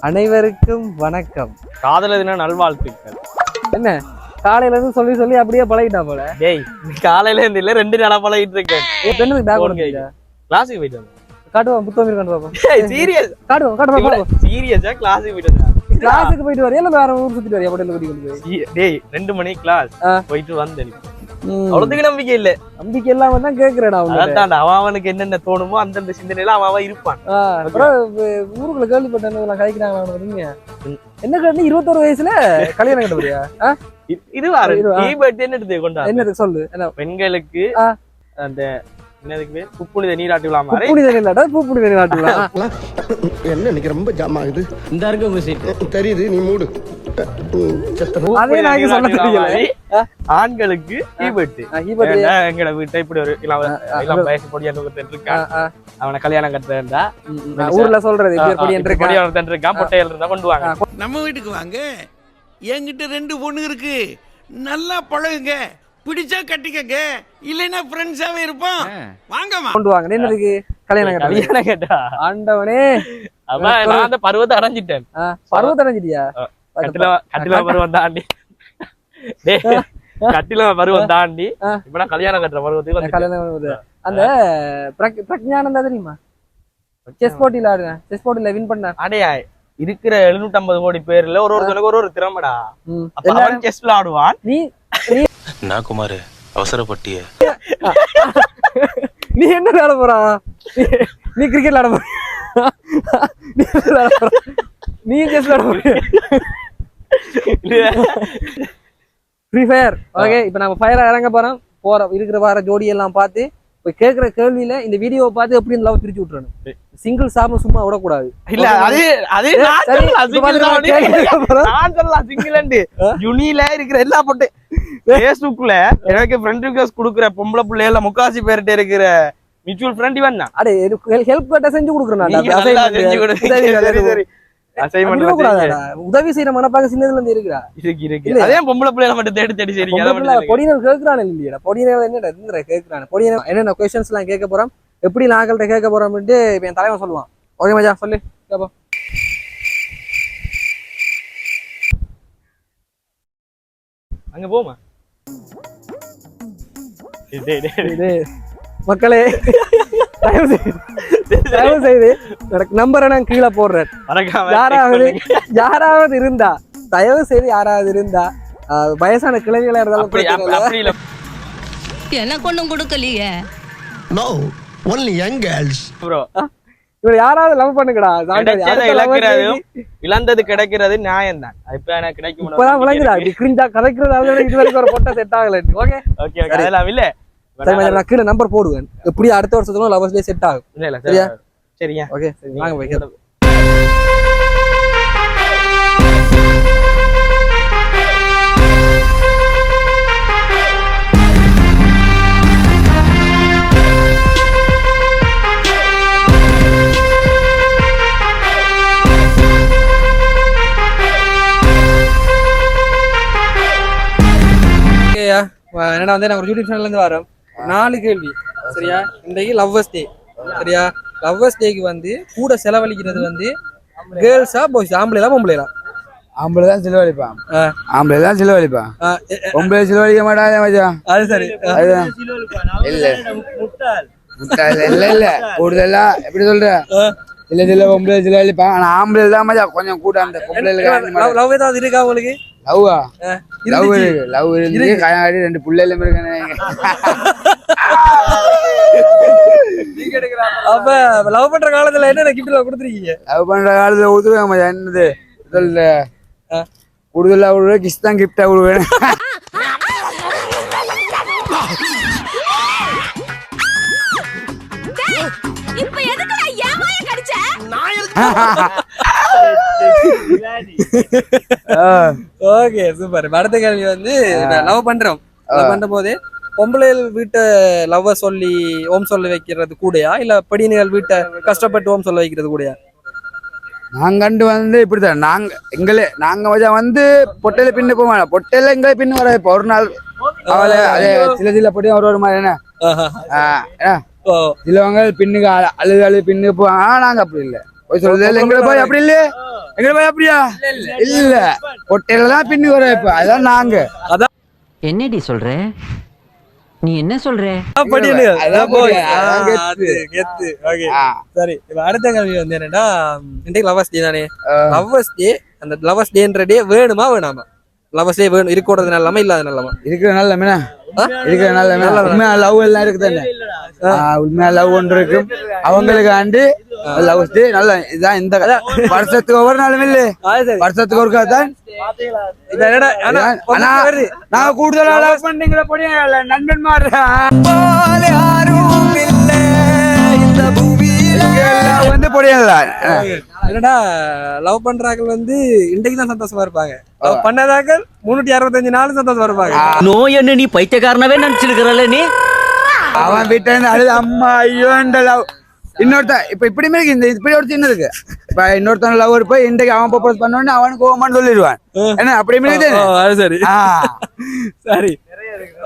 அனைவருக்கும் வணக்கம். காதல தின நல்வாழ்த்துக்கள். என்ன? காலையில இருந்து சொல்லி சொல்லி அப்படியே பழகிட்டா போல? டேய் காலையில இருந்து இல்ல ரெண்டு நாளா பழகிட்டு இருக்கேன். என் பெண்ணுக்கு பேக் கொடுத்தீங்க கிளாஸுக்கு போயிட்டு காட்டுவோம் புத்தகம் இருக்கு காட்டுவோம் சீரியஸ் காட்டுவோம் காட்டுவோம் சீரியஸா கிளாஸுக்கு போயிட்டு கிளாஸுக்கு போயிட்டு வரையா? இல்ல வேற ஊர் சுத்திட்டு வரையா? பட்டியல கூட்டி கொண்டு போய்? சீ- டேய் ரெண்டு மணி கிளாஸ். போயிட்டு வந்தேன். அவ்வளவுக்கு நம்பிக்கை இல்ல. நம்பிக்கை இல்லாம தான் கேக்குறேன் அவங்க அதான் அவன் அவனுக்கு என்னென்ன தோணுமோ அந்தந்த சிந்தனையில அவன் அவன் இருப்பான். அப்புறம் ஊருக்குள்ள கேள்விப்பட்டேன் கழிக்கிறாங்க நீங்க என்ன கேட்டு இருபத்தொரு வயசுல கல்யாணம் கட்ட போறியா? ஆ? இது- இது வாரு இது வா. ஈ பர்த்டே எடுத்து கொண்டாடு என்னது சொல்லு என்ன? பெண்களுக்கு. அந்த என்னதுக்கு பேர்? புப்புனித நீராட்டு தண்ணி இல்லாட்டா பூப்புடி தண்ணி நாட்டுலாம் என்ன இன்னைக்கு ரொம்ப ஜாம் ஆகுது? இந்த இருக்கு உங்க சீட் தெரியுது நீ மூடு. அதே சொல்ல நீராட்டு தெரியல. ஆண்களுக்கு ஈ பர்த்டே ஆ, ஈ birthday. ஏன்டா எங்கட வீட்டை இப்படி ஒரு இளம் வயசு இருக்கான். அவனை கல்யாணம் கட்டுறா ஊர்ல சொல்றது இப்படி பொடி என்று பொடியா ஒருத்தன் இருக்கான் பொட்டையில இருந்தா கொண்டு வாங்க. நம்ம வீட்டுக்கு வாங்க. என்கிட்ட ரெண்டு பொண்ணு இருக்கு. நல்லா பழகுங்க. பிடிச்சா கட்டிக்கங்க இல்லைன்னா ஃப்ரெண்ட்ஸாவே இருப்போம். வாங்கம்மா. கொண்டு வாங்க. என்னதுக்கு? கல்யாணம் கட்ட கல்யாணம் கேட்டா? ஆண்டவனே. அதான் நான் அந்த பருவத்தை அடைஞ்சிட்டேன். பருவத்தை அடைஞ்சிட்டியா? கட்டில கட்டில பருவம் தாண்டி. கட்டில பருவம் தாண்டி. இப்ப நான் கல்யாணம் கட்டுற பருவத்துக்கு. கல்யாணம். அந்த பிரக்- பிரக்ஞானந்தா தெரியுமா? செஸ் போட்டியில ஆடுங்க செஸ் போட்டியில வின் பண்ணார் அடையா இருக்கிற 750 கோடி பேர்ல ஒரு ஒருத்தனுக்கு ஒரு ஒரு திறமைடா. ம். அப்ப அவன் செஸ் விளையாடுவான் நீ நான் குமார் அவசரப்பட்டிய. நீ என்ன விளையாட போறா? நீ- கிரிக்கெட் விளையாட போற நீ என்ன விளையாட போற? நீ செஸ் விளையாட போறியா? ஃப்ரீ ஃபயர் ஓகே இப்போ நம்ம ஃபயரா இறங்க போறோம். போற இருக்கிற வார ஜோடி எல்லாம் பார்த்து போய் கேட்குற கேள்வியில இந்த வீடியோவை பார்த்து எப்படி இந்த லவ் பிரிச்சு விட்டுறணும்? சிங்கிள் சாம சும்மா விடக்கூடாது. இல்ல அது அது நான் சொல்லலாம். சிங்கிள் இருக்கிற எல்லா பொட்டு. பேஸ்புக்ல எனக்கு ஃப்ரெண்ட் ரிக்வெஸ்ட் குடுக்குற பொம்பளை பிள்ளைகள முக்காசி பேர்கிட்ட இருக்கிற மியூச்சுவல் ஃப்ரெண்ட் இவன் தான். அடே ஹெல்ப் கட்ட செஞ்சு கொடுக்குறேன்? உதவி செய்யற மனப்பாங்க சின்னதுல இருந்து இருக்கிறா? இருக்கு இருக்கு. இல்ல. அதே பொம்பளை பிள்ளைகளை மட்டும் தேடி தேடி சரி பொடியினர் கேட்கறானே இல்லையா பொடியினர் என்னடா இருந்துற கேட்கறானே பொடியினர் என்னென்ன கொஸ்டின்ஸ் எல்லாம் கேட்க போறோம்? எப்படி நாங்கள்ட்ட கேட்க போறோம்ட்டு இப்ப என் தலைவன் சொல்லுவான். ஓகே மஜா சொல்லு. கேப்போம். அங்க போமா மக்களே தயவு செய்து தயவு செய்து நம்பரை நான் கீழே போடுறேன். யாராவது யாராவது இருந்தா தயவு செய்து யாராவது இருந்தா வயசான கிளைஞர்களா இருந்தாலும் எனக்கு ஒண்ணும் கொடுக்கலையே? No only young girls bro இவரை யாராவது லவ் பண்ணுங்கடா கேக்கு. இழந்தது கிடைக்கிறது நியாயம் தான் இப்ப எனக்கு கிடைக்கும் இப்பதான் விளங்குதா இப்படி கிரிஞ்சா கதைக்கிறதால இது வரைக்கும் ஒரு பொட்டை செட் ஆகல ஓகே ஓகே அதெல்லாம் இல்ல. சரி மச்சான், நான் கீழே நம்பர் போடுவேன். எப்படி அடுத்த வருஷத்துல லவர்ஸ் டே செட் ஆகும். இல்ல இல்ல சரியா? சரியா ஓகே வாங்க வைக்கிறோம் என்னடா வந்து நான் ஒரு யூடியூப் சேனல்ல இருந்து வரோம். நாலு கேள்வி. சரியா? இன்றைக்கு லவ்வர்ஸ் டே சரியா? லவ்வர்ஸ் டேக்கு வந்து கூட செலவழிக்கிறது வந்து கேர்ள்ஸா பாய்ஸ் ஆம்பளைலா பொம்பளைலா ஆம்பளை தான் செலவழிப்பான். ஆம்பளை தான் செலவழிப்பான் பொம்பளை செலவழிக்க மாட்டாங்க மச்சான். அது சரி. இல்ல. முட்டாள். இல்ல இல்ல கூடுதலா எப்படி சொல்ற? இல்ல சில பொம்பளை செலவழிப்பான் ஆனா ஆம்பளை தான் மச்சான். கொஞ்சம் கூட அந்த லவ் லவ் ஏதாவது இருக்கா உங்களுக்கு? லவ்வா லவ். இருக்கு. லவ் இருந்து. கல்யாணம் ரெண்டு பிள்ளைகளும் இருக்கானே அப்ப லவ் பண்ற காலத்துல என்ன கிஃப்ட் கொடுத்துருக்கீங்க? லவ் பண்ற காலத்துல மச்சான். என்னது? சொல்ற கூடுதலா விடுவேன் கிஸ் தான் கிஃப்டா விடுவேன் இப்ப ஏமாய கடிச்ச? Okay super. அடுத்த கேள்வி வந்து லவ் பண்றோம். லவ் பண்ற போது பொம்பளைகள் வீட்டை லவ் சொல்லி ஓம் சொல்ல வைக்கிறது கூடயா? இல்ல படிநிகள் வீட்டை கஷ்டப்பட்டு ஓம் சொல்ல வைக்கிறது கூடயா? நாங்க கண்டு வந்து இப்படித்தான். நாங்க எங்களே நாங்க மச்சான் வந்து பொட்டையில பின்னு போக மாட்டோம். பொட்டையில எங்களை பின்னு வர இப்ப ஒரு நாள் அவளை அதே சில சில பொட்டி ஒரு ஒரு மாதிரி என்ன? சிலவங்க பின்னுக்கு அழு- அழுது அழுது பின்னுக்கு போவாங்க நாங்க அப்படி இல்லை. போய் சொல்றது எங்களை போய் அப்படி இல்லையே? எங்களை போய் அப்படியா? இல்ல பொட்டையில தான் பின்னி வர இப்ப அதான் நாங்க. என்னடி சொல்ற? நீ என்ன சொல்ற? படியனுகள் அதான் boys. படியா, ஆ, அதான் கெத்து. ஓகே. சரி இப்ப அடுத்த கேள்வி வந்து என்னன்னா இன்றைக்கு லவர்ஸ் டே தானே? ஆ. லவர்ஸ் டே அந்த லவர்ஸ் டேன்ற டே வேணுமா வேணாமா? லவர்ஸ் டே வேணும். இருக்கக்கூடாது நல்லமா இல்லாத நல்லமா இருக்கிற நல்ல இருக்கிற நல்ல லவ் எல்லாம் இருக்கு தானே உண்மையா லவ் ஒன்று இருக்கும் அவங்களுக்கு ஆண்டு லவ் நல்ல இதான் இந்த வருஷத்துக்கு ஒவ்வொரு நாளும் இல்ல. வருஷத்துக்கு ஒரு வருது. நாங்க கூடுதலா லவ் பண்றீங்களா படியா நண்பன் மாதிரி வந்து பொடியல என்னடா லவ் பண்றாக்கள் வந்து இன்றைக்கு தான் சந்தோஷமா இருப்பாங்க. லவ் பண்ணதாக்கள் முன்னூத்தி அறுபத்தஞ்சு நாளும் சந்தோஷமா இருப்பாங்க. நோய் என்ன நீ பைத்தியக்காரனவே நினைச்சிருக்கிறல்ல நீ? அவன் வீட்டுல இருந்து அழுது அம்மா ஐயோ இந்த லவ் இன்னொருத்த இப்ப இப்படியுமே இருக்கு இந்த இப்படி ஒரு சின்ன இருக்கு. இப்ப இன்னொருத்தன் லவ் போய் இன்றைக்கு அவன் ப்ரப்போஸ் பண்ண உடனே அவனுக்கு கோவமான்னு சொல்லிடுவான். என்ன ஓ, அது சரி. ஆ. சரி.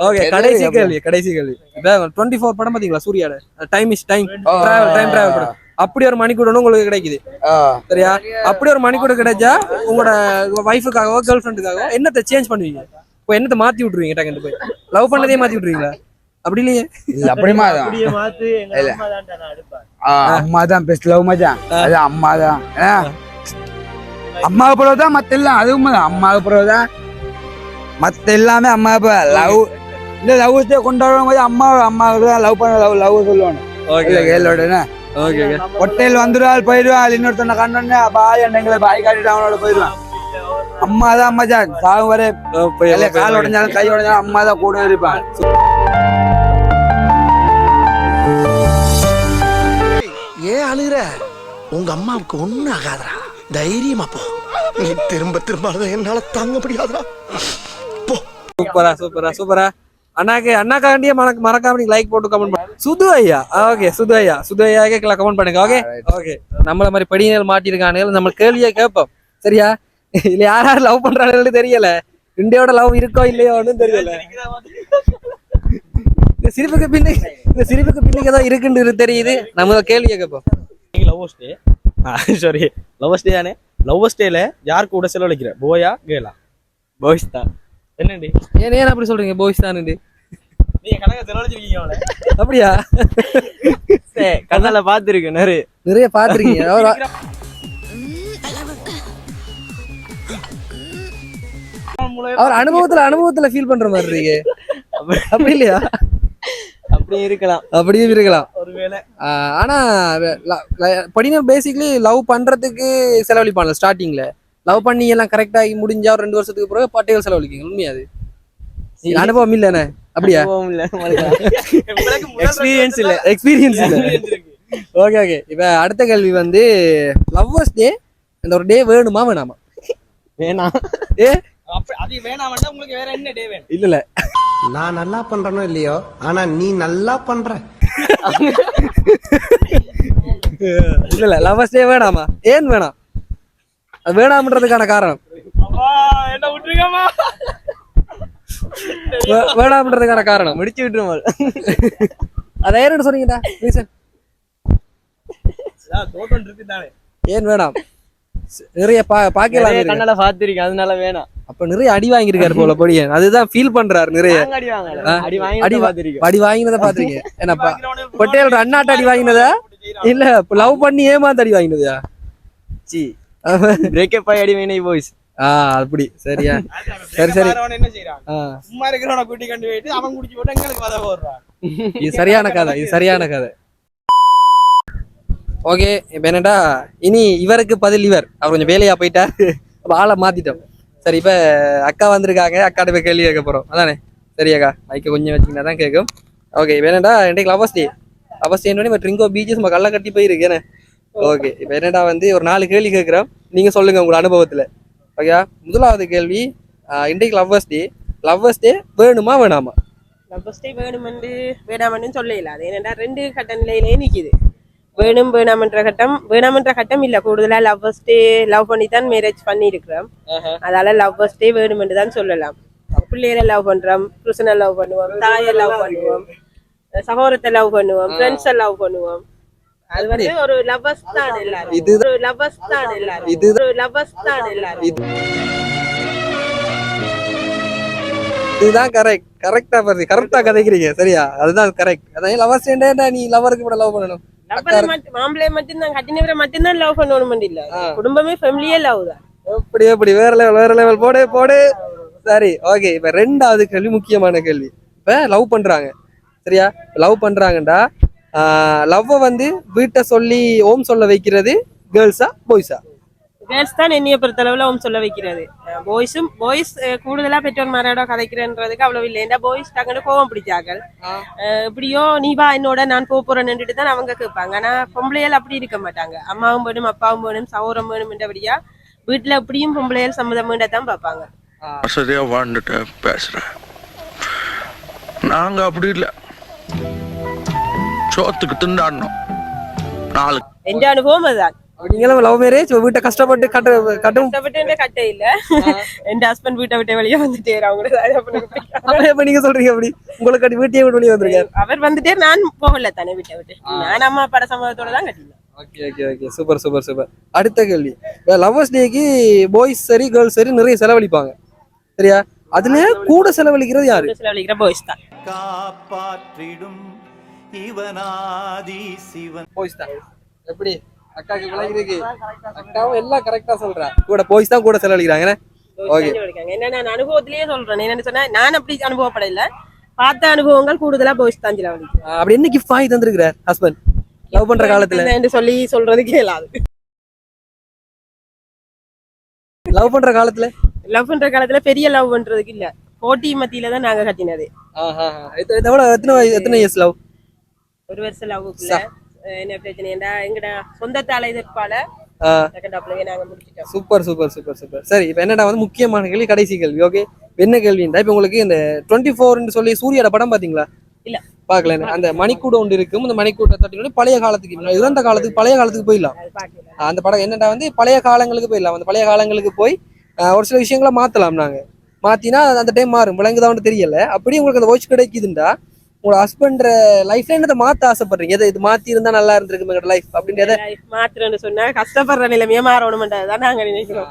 ஓகே நிறைய கடைசி இருக்கு. கேள்வி கடைசி கேள்வி. டுவெண்ட்டி ஃபோர் படம் பாத்தீங்களா சூர்யாட time is time. Travel time travel படம். அப்படி ஒரு மணிக்கூட உங்களுக்கு கிடைக்குது. ஆ. சரியா? அப்படி ஒரு மணிக்கூட கிடைச்சா உங்களோட ஒய்ஃபுக்காகவோ கேர்ள் ஃப்ரெண்டுக்காகவோ என்னத்தை சேஞ்ச் பண்ணுவீங்க? இப்போ என்னத்தை மாத்தி விட்டுருவீங்க டக்குன்னு போய்? லவ் பண்ணதே மாத்தி விட்டுருவீங்களா? அப்படி இல்லையே? இல்ல அப்படிமா தான் இல்ல. ஆ, அம்மா தான் பெஸ்ட் லவ் மச்சான் அது அம்மா தான் அம்மாவுக்கு பிறகு தான் மத்த எல்லாம் அது உண்மைதான். அம்மாவுக்கு பிறகு தான் மத்த எல்லாமே அம்மா லவ் இந்த லவ் கொண்டாடும் போது அம்மா அம்மாவுக்கு தான் லவ் பண்ண லவ் லவ் கேளோட என்ன ஓகே ஹோட்டல் வந்துடுவாள் போயிடுவாள். இன்னொருத்தனை கண்டோடனே பாய் எங்களை பாய் காட்டிட்டு அவனோட போயிடுவான். அம்மா தான் மச்சான் சாகும் வரை இல்ல கால் உடைஞ்சாலும் கை உடைஞ்சாலும் அம்மா தான் கூட இருப்பான். ஏன் அழுகுற? உங்க அம்மாவுக்கு ஒண்ணும் ஆகாதடா. தைரியமா போ. நீ திரும்ப திரும்ப அழுத என்னால தாங்க முடியாதுடா. போ. சூப்பரா சூப்பரா சூப்பரா. அண்ணாக்கு அண்ணாக்காண்டியே மறக்க மறக்காம நீங்க லைக் போட்டு கமெண்ட் பண்ணுங்க சுது ஐயா. ஓகே சுது ஐயா. சுது ஐயா கேட்கலாம் கமெண்ட் பண்ணுங்க ஓகே ஓகே நம்மள மாதிரி படிகள் மாட்டிருக்கானுங்க நம்ம கேள்வியே கேட்போம். சரியா? இல்ல யார் யார் லவ் பண்றாங்கன்னு தெரியல. இந்தியாவோட லவ் இருக்கோ இல்லையோன்னு தெரியல. இந்த சிரிப்புக்கு பின்னுக்கு இந்த சிரிப்புக்கு பின்னுக்கு ஏதோ இருக்குன்னு தெரியுது. நம்ம கேள்வியை கேட்போம் lovers day sorry lovers day தானே லவ்வர்ஸ் டேல யார் கூட செலவழிக்கிற? போயா கேலா பாய்ஸ் தான். என்னடி ஏன் ஏன் அப்படி சொல்றீங்க? பாய்ஸ் தான் நீங்க கணக்க செலவழிச்சிருக்கீங்க அவளை. அப்படியா? கண்ணால பாத்துருக்கு நிறைய நிறைய பாத்திருக்கீங்க அவர் அனுபவத்துல அனுபவத்துல ஃபீல் பண்ற மாதிரி இருக்கு. அப்படி இல்லையா? அப்படியே இருக்கலாம். அப்படியும் இருக்கலாம். ஒருவேளை. ஆனா படினர் பேசிக்லி லவ் பண்றதுக்கு செலவழிப்பான்ல ஸ்டார்டிங்ல லவ் பண்ணி எல்லாம் கரெக்ட் ஆகி முடிஞ்சா ஒரு ரெண்டு வருஷத்துக்கு பிறகு பட்டைகள் செலவழிக்கீங்க உண்மையா அது? அனுபவம் இல்லைண்ணே அப்படியா? எக்ஸ்பீரியன்ஸ் இல்ல எக்ஸ்பீரியன்ஸ் இல்ல ஓகே ஓகே இப்ப அடுத்த கேள்வி வந்து லவ்வர்ஸ் டே இந்த ஒரு டே வேணுமா வேணாமா? வேணாம். ஏ அது வேணாம் உங்களுக்கு வேற என்ன டே வேணும்? இல்ல இல்ல. நான் நல்லா பண்றேனோ இல்லையோ? ஆனா நீ நல்லா பண்ற. இல்ல இல்ல. லவ்வர்ஸ் டே வேணாமா? ஏன் வேணாம்? அது வேணாம்ன்றதுக்கான காரணம். என்ன விட்டுருக்கமா வேணாம்ன்றதுக்கான காரணம். முடிச்சு விட்டுருவோம் அதை ஏன்னு சொன்னீங்கடா? ரீசன். தோட்டம் இருக்கு தானே. ஏன் வேணாம்? நிறைய பா பாக்கலாம். கண்ணால பாத்திருக்கேன் அதனால வேணாம். அப்ப நிறைய அடி வாங்கியிருக்காரு போல பொடியன் அதுதான் ஃபீல் பண்றாரு நிறைய. அடி? அடி வாங்கினதை பாத்திருக்கீங்க என்னப்பா? பொட்டையோட அண்ணாட்ட அடி வாங்கினதா? இல்ல லவ் பண்ணி ஏமாந்து அடி வாங்கினதா? சி. பிரேக்கப் ஆகி அடி வேணை பாய்ஸ் ஆ அப்படி. சரியா? சரி சரி. சும்மா இருக்கிறவன கூட்டி கண்டு போயிட்டு அவன் குடிச்சு போட்டு எங்களுக்கு வத போடுறான் இது சரியான கதை இது சரியான கதை. ஓகே இப்ப என்னடா? இனி இவருக்கு பதில் இவர். அவர் கொஞ்சம் வேலையா போயிட்டார் ஆளை மாத்திட்டோம். சரி இப்போ அக்கா வந்திருக்காங்க. அக்காட்ட போய் கேள்வி கேட்க போகிறோம் அதானே? சரி அக்கா. மைக்க கொஞ்சம் வச்சிங்கன்னா தான் கேட்கும் ஓகே இப்ப என்னடா இன்றைக்கு லவர்ஸ் டே லவர்ஸ் டே இப்போ ட்ரிங்கோ பீச்சஸ் நம்ம கள்ள கட்டி போயிருக்கு ஓகே இப்போ என்னடா வந்து ஒரு நாலு கேள்வி கேட்குறோம். நீங்க சொல்லுங்க உங்களோட அனுபவத்துல. ஓகே முதலாவது கேள்வி இன்றைக்கு லவ்வர்ஸ் டே லவ்வர்ஸ் டே வேணுமா வேணாமா? லவ்வர்ஸ் டே வேணுமென்று வேணாமன்னு சொல்லல. அது ஏனென்றா ரெண்டு கட்ட நிலையிலே நிக்குது. வேணும் வேணாமன்ற கட்டம் வேணாமன்ற கட்டம் இல்ல. கூடுதலா லவ்வர்ஸ் டே லவ் பண்ணி தான் மேரேஜ் பண்ணி இருக்கிறோம் அதால லவ்வர்ஸ் டே வேணுமென்று தான் சொல்லலாம். பிள்ளைகளை லவ் பண்றோம் புருஷனை லவ் பண்ணுவோம் தாயை லவ் பண்ணுவோம் சகோதரத்தை லவ் பண்ணுவோம் ஃப்ரெண்ட்ஸை லவ் பண்ணுவோம். அது வந்து ஒரு லவ்வர்ஸ் தான் எல்லாரும். இது- ஒரு லவ்வர்ஸ் தான் எல்லாரும். இது- ஒரு லவ்வர்ஸ் தான் எல்லாரும். இதுதான் கரெக்ட் கரெக்டா பாரு கரெக்டா கதைக்கிறீங்க. சரியா? அதுதான் கரெக்ட் அதான் லவர் ஸ்டேண்டா நீ லவருக்கு கூட லவ் பண்ணணும். லவ்வர் மட்டும் மாம்பிளைய மட்டும் தான் கட்டினவரை மட்டும் தான் லவ் பண்ணணும் இல்ல குடும்பமே ஃபேமிலியே லவ் தான். எப்படி எப்படி வேற லெவல் வேற லெவல் போடு போடு. சரி ஓகே இப்ப ரெண்டாவது கேள்வி முக்கியமான கேள்வி. இப்ப லவ் பண்றாங்க. சரியா? லவ் பண்றாங்கடா லவ்வை வந்து வீட்டை சொல்லி ஓம் சொல்ல வைக்கிறது கேர்ள்ஸா பாய்ஸா கேர்ள்ஸ் தான் என்னைய பொறுத்தளவுல அவங்க சொல்ல வைக்கிறது. பாய்ஸும் பாய்ஸ் கூடுதலா பெற்றோர் மாரோட கதைக்கிறன்றதுக்கு அவ்வளவு இல்லை. ஏன்னா பாய்ஸ் டக்குனு கோவம் பிடிச்சாக்கள் அஹ் எப்படியோ நீ வா என்னோட நான் போக போறேன்னுட்டு தான் அவங்க கேட்பாங்க. ஆனா பொம்பளையால் அப்படி இருக்க மாட்டாங்க. அம்மாவும் வேணும் அப்பாவும் வேணும் சௌரம் வேணும் என்றபடியா வீட்டுல எப்படியும் பொம்பளையால் சம்மதம் தான் பார்ப்பாங்க. சரியா வாழ்ந்துட்டு பேசுறேன். நாங்க அப்படி இல்ல. சோத்துக்கு திண்டாடணும். நாலு எந்த அனுபவம் அதுதான். நீங்களும் லவ் மேரேஜ் வீட்டை கஷ்டப்பட்டு கட்ட கட்டும். கஷ்டப்பட்டு கட்டே இல்ல என் ஹஸ்பண்ட் வீட்டை விட்டு வெளியே வந்துட்டே அவங்களோட அப்புறம் எப்ப நீங்க சொல்றீங்க அப்படி? உங்களுக்கு வீட்டையே விட்டு வெளியே வந்திருக்காரு அவர் வந்துட்டே நான் போகல தானே வீட்டை விட்டு. நான் அம்மா பட சம்பவத்தோட தான் கட்டினேன். Okay okay okay super super super அடுத்த கேள்வி. லவ்வர்ஸ் டேக்கு பாய்ஸ் சரி கேர்ள்ஸ் சரி நிறைய செலவழிப்பாங்க. சரியா? அதுல கூட செலவழிக்கிறது யாரு? செலவழிக்கிற பாய்ஸ் தான். காப்பாற்றிடும் இவனாதி சிவன். பாய்ஸ் தான். எப்படி? அக்காக்கு விளங்கிருக்கு அக்காவும் எல்லாம் கரெக்டா சொல்றா. கூட பாய்ஸ் தான் கூட செலவழிக்கிறாங்க. ஓகே. என்ன நான் அனுபவத்திலேயே சொல்றேன். என்னன்னு சொன்னா நான் அப்படி அனுபவப்படல. பார்த்த அனுபவங்கள் கூடுதலா பாய்ஸ் தான் செலவழிக்கும் அப்படி என்ன கிஃப்ட் வாங்கி தந்திருக்கிறார் ஹஸ்பண்ட் லவ் பண்ற காலத்துல? என்று சொல்லி சொல்றது கேளாது. லவ் பண்ற காலத்துல? லவ் பண்ற காலத்துல பெரிய லவ் பண்றதுக்கு இல்ல. போட்டி மத்தியில தான் நாங்க கட்டினது. எத்தனை எத்தனை இயர்ஸ் லவ் ஒரு வருஷம் லவ்வுக்குள்ள என்ன பிரச்சனைடா எங்கடா எதிர்ப்பால? அப்பவே நாங்க முடிச்சிட்டோம். Super super super super. சரி இப்போ என்னடா வந்து முக்கியமான கேள்வி கடைசி கேள்வி ஓகே என்ன கேள்விண்டா இப்போ உங்களுக்கு இந்த டுவெண்ட்டி ஃபோர்னு சொல்லி சூர்யாட படம் பாத்தீங்களா? இல்ல. பார்க்கல அந்த மணிக்கூட ஒன்று இருக்கும் அந்த மணிக்கூட்டை தட்டி பழைய காலத்துக்கு இறந்த காலத்துக்கு பழைய காலத்துக்கு போயிடலாம். பாக்கல. அந்த படம் என்னடா வந்து பழைய காலங்களுக்கு போயிடலாம். அந்த பழைய காலங்களுக்கு போய் ஒரு சில விஷயங்களை மாத்தலாம் நாங்க. மாத்தினா அது அந்த டைம் மாறும். விளங்குதான்னு தெரியல. அப்படி உங்களுக்கு அந்த வாட்ச் கிடைக்குதுண்டா. உங்களோட ஹஸ்பண்ட் லைஃப்ல என்னதை மாத்த ஆசைப்படுறீங்க? எதை இது மாத்தி இருந்தா நல்லா இருந்திருக்கு எங்களோட லைஃப் அப்படின்றத Life மாத்துறேன்னு சொன்னா கஷ்டப்படுற நிலைமையே மாறணும்ன்றதுதான் நாங்க நினைக்கிறோம்.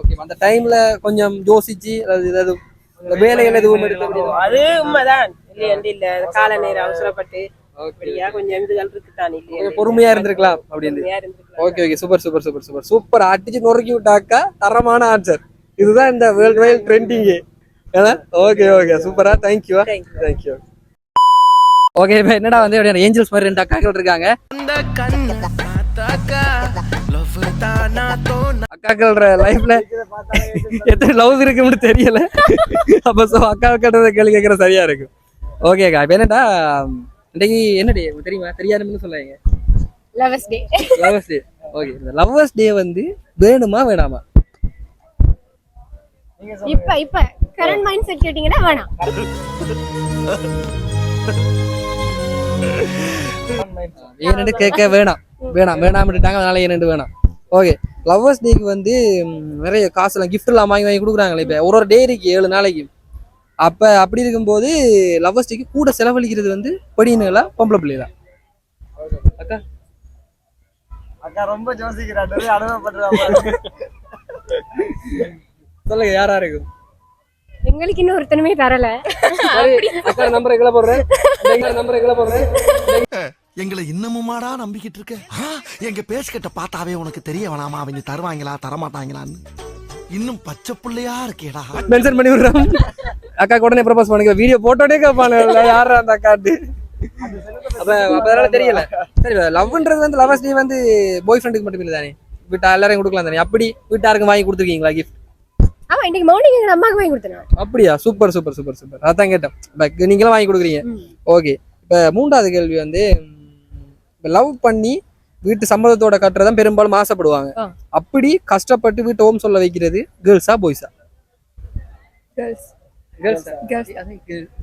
ஓகே அந்த டைம்ல கொஞ்சம் யோசிச்சு அதாவது ஏதாவது வேலைகள் எதுவும் எடுத்து அப்படி அது உண்மைதான். இல்லையாண்டு இல்ல கால நேரம் அவசரப்பட்டு இல்லையா? பொறுமையா இருந்திருக்கலாம் அப்படின்னு. Okay okay super super super super super அடிச்சு நொறுக்கி விட்டாக்கா தரமான ஆன்சர் இதுதான் இந்த வேர்ல்ட் வைல் ட்ரெண்டிங்கு ஏன்னா ஓகே ஓகே சூப்பரா thank you. Thank you okay இப்போ என்னடா வந்து ஏஞ்சல்ஸ் மாதிரி ரெண்டு அக்காக்கள் இருக்காங்க? அக்காக்கள் லைஃப்ல எத்தனை லவ் இருக்குன்னு தெரியல. அப்ப சோ அக்கா கட்டுறத கேள்வி கேட்கற சரியா இருக்கும். ஓகேக்கா இப்போ என்னடா இன்னைக்கு என்ன டே தெரியுமா? தெரியாதுன்னு சொல்லாங்க lovers day lovers day okay இந்த லவர்ஸ் டே வந்து வேணுமா வேணாமா? இப்ப இப்ப கரண்ட் மைண்ட் செட் கேட்டீங்கன்னா வேணாம். ஏன்னு கேட்க வேணாம். வேணாம் வேணாம்ட்டாங்க அதனால ஏன்னு வேணாம். ஓகே லவ்வர்ஸ் டேக்கு வந்து நிறைய காசுலாம் எல்லாம் வாங்கி வாங்கி கொடுக்குறாங்களே இப்போ. ஒரு ஒரு டேரிக்கு ஏழு நாளைக்கு. அப்ப அப்படி இருக்கும்போது லவ்வர்ஸ் டேக்கு கூட செலவழிக்கிறது வந்து படினுங்களா பொம்பளை பிள்ளைகளா? அக்கா? அக்கா ரொம்ப யோசிக்கிறாரு அனுபவப்படுறாங்க சொல்லுங்க யாரா இருக்கும் எங்களுக்கு இன்னும் ஒருத்தனுமே தரல. அக்கா நம்பர் எங்களை போடுறேன்? நம்பர் எங்களை போடுறேன்? எங்களை இன்னமுமாடா நம்பிக்கிட்டு இருக்க? எங்க பேசிக்கிட்ட பார்த்தாவே உனக்கு தெரிய வேணாமா? அவங்க தருவாங்களா தரமாட்டாங்களான்னு. இன்னும் பச்சை புள்ளையா இருக்கேடா. மென்ஷன் பண்ணி விடுறோம். அக்கா உடனே ப்ரப்போஸ் பண்ணுங்க. வீடியோ போட்டோடே கேட்பானு யாரா அந்த அக்காட்டு அப்ப அதனால தெரியல. சரி லவ்ன்றது வந்து லவர்ஸ் டே வந்து பாய் ஃப்ரெண்டுக்கு மட்டும் இல்லை தானே? வீட்டா எல்லாரையும் கொடுக்கலாம் தானே? அப்படி வீட்டாருக்கும் வாங்கி கொடுத்துருக்கீங்களா கிஃப்ட் ஆமா இன்னைக்கு மார்னிங் எங்க அம்மாக்கு வாங்கி கொடுத்தேன் அப்படியா சூப்பர் சூப்பர் சூப்பர் சூப்பர் அதான் கேட்டேன் நீங்களும் வாங்கி கொடுக்குறீங்க ஓகே இப்ப மூன்றாவது கேள்வி வந்து இப்போ லவ் பண்ணி வீட்டு சம்மதத்தோட கட்டுறதான் பெரும்பாலும் ஆசைப்படுவாங்க. அப்படி கஷ்டப்பட்டு வீட்டு ஓம் சொல்ல வைக்கிறது கேர்ள்ஸா பாய்ஸா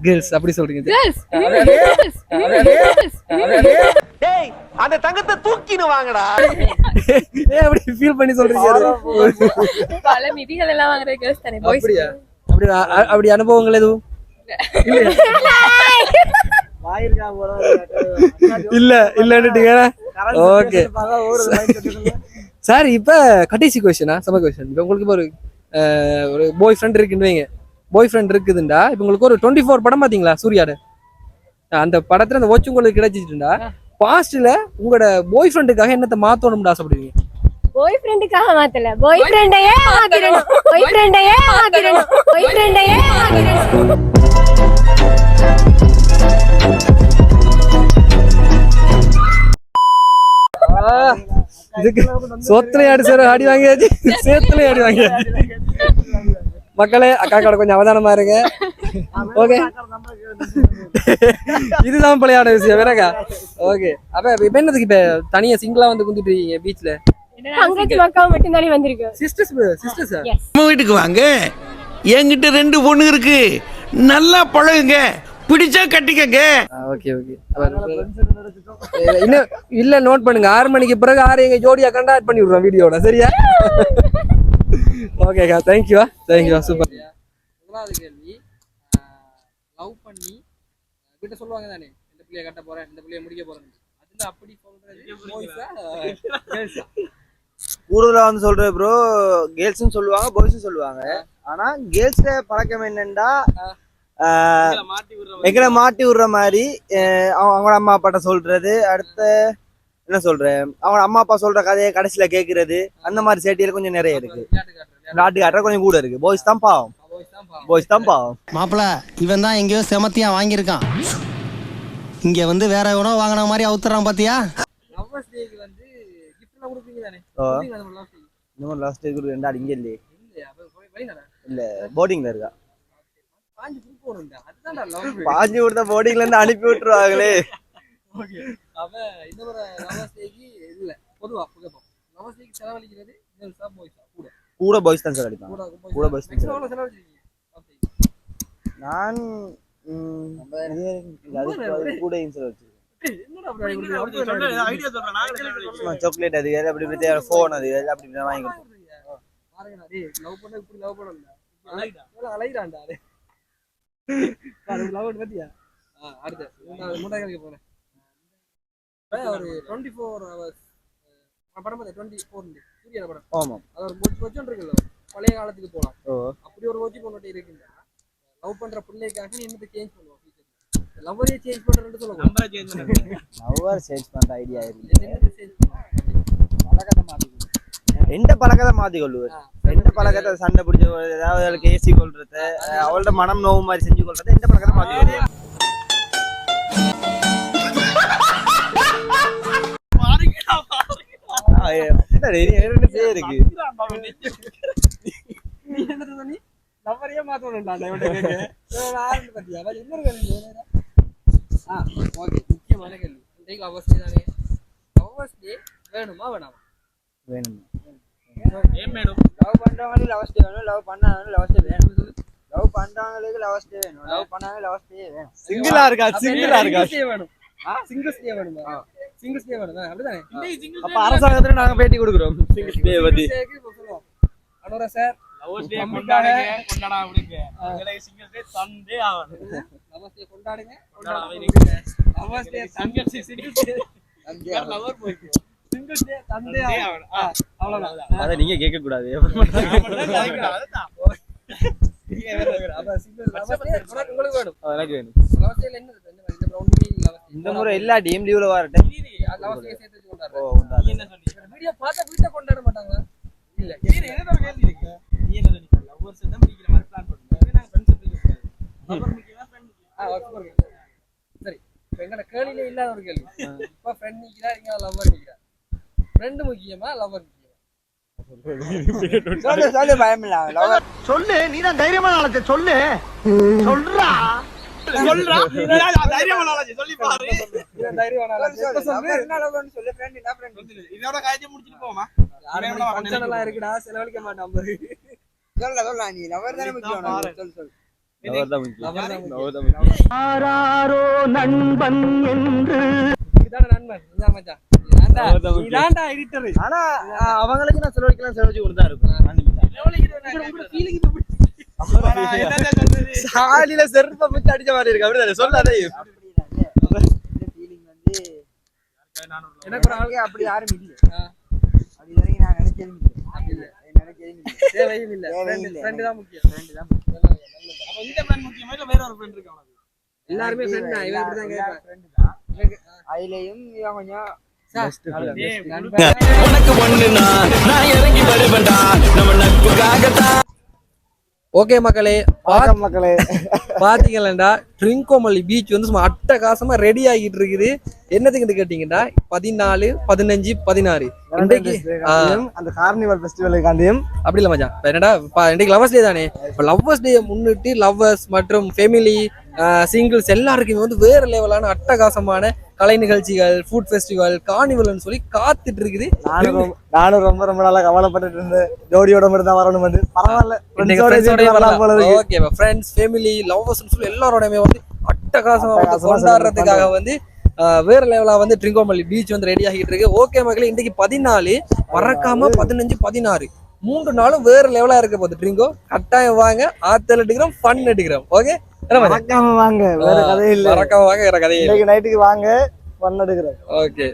கேர்ள்ஸ் அப்படி சொல்றீங்க அந்த தங்கத்தை தூக்கின்னு வாங்கடா. ஏன் அப்படி ஃபீல் பண்ணி சொல்றீங்க? பல மிதிகள் எல்லாம் வாங்குற கேர்ள்ஸ் தானே பாய்ஸ் அப்படியா? அப்படி அப்படி அனுபவங்கள் எதுவும்? இல்ல இல்லன்னுட்டீங்க ஓகே சார் இப்ப கடைசி கொஸ்டினா சம கொஸ்டின் இப்ப உங்களுக்கு இப்ப ஒரு ஒரு பாய் ஃப்ரெண்ட் இருக்குன்னு வைங்க. பாய் ஃப்ரெண்ட் இருக்குதுண்டா. இப்ப உங்களுக்கு ஒரு டுவெண்ட்டி ஃபோர் படம் பாத்தீங்களா சூர்யாடு? அந்த படத்துல அந்த வாட்ச் உங்களுக்கு கிடைச்சிட்டுண்டா பாஸ்ட்ல உங்களோட பாய் ஃப்ரெண்டுக்காக என்னத்தை மாத்தணும்னு ஆசைப்படுவீங்க? பாய் ஃப்ரெண்டுக்காக மாத்தல. பாய் ஃப்ரெண்டையே மாத்திரணும். பாய் ஃப்ரெண்டையே மாத்திரணும். பாய் ஃப்ரெண்டையே மாத்திரணும் இதுக்கு சொத்துல ஆடி சார் ஆடி வாங்கியாச்சு. சேத்துல ஆடி வாங்கியாச்சு. மக்களே அக்கா கடை கொஞ்சம் அவதானமா இருங்க. ஓகே இதுதான் பழையாட விஷயம் வேறக்கா ஓகே அப்ப இப்ப என்னதுக்கு இப்ப தனியா சிங்கிளா வந்து குந்திட்டு இருக்கீங்க பீச்ல தங்கச்சி மக்கா மட்டும் தானே வந்திருக்கு சிஸ்டர்ஸ் சிஸ்டர்ஸ் நம்ம வீட்டுக்கு வாங்க. என்கிட்ட ரெண்டு பொண்ணு இருக்கு. நல்லா பழகுங்க. பிடிச்சா கட்டிக்கங்க. ஓகே ஓகே இன்னும் இல்ல நோட் பண்ணுங்க. ஆறு மணிக்கு பிறகு ஆறு எங்க ஜோடியா கண்டாக்ட் பண்ணி விடுறோம் வீடியோட சரியா? ஓகேக்கா தேங்க்யூ தேங்க்யூ சூப்பர் முதலாவது கேள்வி. லவ் பண்ணி வீட்டை சொல்லுவாங்க தானே இந்த பிள்ளைய கட்ட போறேன் இந்த பிள்ளைய முடிக்க போறேன். அதுல அப்படி சொல்றது boys-ஆ, girls-ஆ? கூடுதலா வந்து சொல்றது ப்ரோ கேர்ள்ஸும் சொல்லுவாங்க பாய்ஸும் சொல்லுவாங்க. ஆனா கேர்ள்ஸ்ல பழக்கம் என்னன்னா ஆஹ், எங்களை மாட்டி விடுற மாதிரி. அவங்களோட அம்மா அப்பாட்ட சொல்றது அடுத்து என்ன சொல்றேன் அவங்க அம்மா அப்பா சொல்ற கதையை கடைசியில கேக்குறது அந்த மாதிரி சேட்டியில கொஞ்சம் நிறைய இருக்கு. நாட்டு காட்டுற கொஞ்சம் கூட இருக்கு. பாய்ஸ் தான் பாவம். பாய்ஸ் தான் பாவம். மாப்பிள இவன் தான் எங்கேயோ செமத்தியா வாங்கியிருக்கான். இங்க வந்து வேற எவனோ வாங்கின மாதிரி அவுத்துறான் பாத்தியா? வந்து கொடுப்பீங்க தானே Day-க்கு? இன்னும் லாஸ்ட் இருக்கு ரெண்டு இங்க இல்லையே? இல்ல போர்டிங்ல இருக்கா? பாஞ்சு கொடுத்த போர்டிங்ல இருந்து அனுப்பி விட்டுருவாங்களே. இந்த இல்ல. பொதுவா செலவழிக்கிறது? கூட. பாய்ஸ் தான் சார் அடிப்பாங்க. கூட கூட தான். சார். நான் கூட இன்சல் வச்சிருக்கேன். சாக்லேட் அது இது அப்படி இப்படி ஃபோன் அது இது அப்படி இப்படி வாங்கி. இப்ப ஒரு 24 hours, அஹ், படம் பார்த்தேன், 24 படம். ஆமாம் அது ஒரு இருக்குல்ல, பழைய காலத்துக்கு போலாம். ஓ. அப்படி ஒரு watch பொண்ணு இருக்குங்க. லவ் பண்ற பிள்ளைக்காக நீ என்னத்தை சேஞ்ச் பண்ணுவோம் லவ்வரையே சேஞ்ச் பண்றேன்னு சொல்லுவோம் நவர் சேஞ்ச் பண்ற ஐடியா இருக்கு என்னத்தை சேஞ்ச் பண்ணுவோம் எந்த பழக்கத்தை மாத்தி கொள்ளுவார் எந்த பழக்கத்தை சண்டை பிடிச்ச ஏதாவது அவளுக்கு ஏசி கொள்றது அவளோட மனம் நோவு மாதிரி செஞ்சு கொள்றது எந்த பழக்கத்தை மாத்தி கொள்ளுவார் ரெண்டு பேர் இருக்கு. நீ என்ன சொன்னி ஆரம்பி பாத்தியா? கேள்வி. ஆ ஓகே. முக்கியமான கேள்வி. இன்றைக்கு லவ்வர்ஸ் டே தானே? லவ்வர்ஸ் டே வேணுமா வேணாமா? வேணும்? லவ் பண்றவங்களுக்கு லவ் டே வேணும். லவ் பண்ணாங்க லவ் டே வேணும். லவ் பண்றவங்களுக்கு லவ் டே வேணும். லவ் பண்ணாங்க லவ் டே வேணும். சிங்கிளா இருக்கா? சிங்கிளா இருக்கா? வேணும். சிங்கிள்ஸ் டே வேணுமா? சிங்கிள்ஸ் டே வேணும் அப்படிதானே? அப்ப அரசாங்கத்துல நாங்க பேட்டி கொடுக்குறோம். சிங்கிள் டே பத்தி. Singles Day-க்கு இப்ப சொல்லுவோம் அனுரா சார் நமஸ்தே கொண்டாடுங்க நமஸ்தே தங்கச்சி சிங்கிள்ஸ் டே சிங்கிள்ஸ் டே தந்தே ஆகணும். ஆ, அவ்வளவுதான். அதை நீங்க கேட்க கூடாது. அப்ப single lovers day உனக்கு உங்களுக்கு வேணும். என்ன இருக்கு? இந்த மாதிரி முறை எல்லா டீம் லீவ்ல வரட்டேன் lovers day சேர்த்து வச்சு கொண்டாடுறேன். ஓ உண்டாது. இந்த வீடியோ பார்த்தா வீட்டை கொண்டாட மாட்டாங்க. இல்ல ஆ, okay, okay. சரி இப்ப எங்கட கேள்வியில இல்லாத ஒரு கேள்வி. இப்ப ஃப்ரெண்ட் நிக்கிறா இங்க லவ்வர் நிக்கிறா? ஃப்ரெண்ட் முக்கியமா லவ்வர் முக்கியமா? சொல்லு சொல்லு பயம் இல்ல லவ் சொல்லு நீ தான் தைரியமான சொல்லு. சொல்றா. சொல்லு. சொல்லு ஃப்ரெண்ட் என்ன ஃப்ரெண்ட் ஆறு மணிக்கு function எல்லாம் இருக்குடா? செலவழிக்க மாட்டான் பாரு. சொல்ல சொல்ல நீ லவர் தானே முக்கியம். சொல்லு சொல்லு. ஆராரோ நண்பன் என்று. இதான நண்பன். இதான் மச்சான். இதான்டா. ஆனா அவங்களுக்கு நான் செலவழிக்கலாம் செலவழிச்சு கொடுத்தா இருக்கும். சாலில செருப்ப முச்சு அடிச்ச மாதிரி இருக்கு. அப்படிதானே சொல்லாதே எனக்கு ஒரு ஆள் அப்படி யாரும் இல்ல. அப்படி வரைக்கும் நான் நினைச்சதும் இல்ல. தேவையும் தான் முக்கியம். அப்ப இந்த friend முக்கியமா இல்ல வேற ஒரு இருக்கா? எல்லாருமே friend தான். இவன் இப்படிதான் கேட்பான். அதுலயும் இவன் கொஞ்சம் உனக்கு ஒண்ணுனா நான் இறங்கி வருவேன்டா. நம்ம நட்புக்காகத்தான் ஓகே மக்களே வணக்கம் மக்களே. பாத்தீங்களா ட்ரிங்கோமல்லி பீச் வந்து சும்மா அட்டகாசமா ரெடி ஆகிட்டு இருக்குது. என்னத்துக்கு கேட்டீங்கன்னா பதினாலு பதினஞ்சு பதினாறு. இன்றைக்கு அந்த கார்னிவல் ஃபெஸ்டிவலுக்காண்டியும் அப்படி இல்ல மச்சான். என்னடா இன்றைக்கு லவ்வர்ஸ் டே தானே. இப்ப லவ்வர்ஸ் டே முன்னிட்டு லவ்வர்ஸ் மற்றும் ஃபேமிலி சிங்கிள்ஸ் எல்லாருக்குமே வந்து வேற லெவலான அட்டகாசமான கலை நிகழ்ச்சிகள் ஃபுட் ஃபெஸ்டிவல் கார்னிவல்னு சொல்லி காத்துட்டு இருக்குது. நானும் ரொம்ப- ரொம்ப ரொம்ப நாளா கவலைப்பட்டுட்டு இருந்தேன். ஜோடியோட மட்டும் தான் வரணும் வந்து. பரவாயில்ல. ஓகே ஃப்ரெண்ட்ஸ் ஃபேமிலி லவ்வர்ஸ் சொல்லி எல்லாரோடமே வந்து அட்டகாசமா வந்து கொண்டாடுறதுக்காக வந்து வேற லெவலா வந்து ட்ரிங்கோமல்லி பீச் வந்து ரெடி ஆகிட்டு இருக்கு. ஓகே மக்களே இன்னைக்கு பதினாலு மறக்காம பதினஞ்சு பதினாறு. மூன்று நாளும் வேற லெவலா இருக்க போகுது. ட்ரிங்கோ கட்டாயம் வாங்க. ஆத்தல் எடுக்கிறோம் ஃபன் எடுக்கிறோம் ஓகே மறக்காம வாங்க. வேற கதையே இல்ல. மறக்காம வாங்க வேற கதையே நைட்டுக்கு வாங்க பண்ண எடுக்கிறோம். ஓகே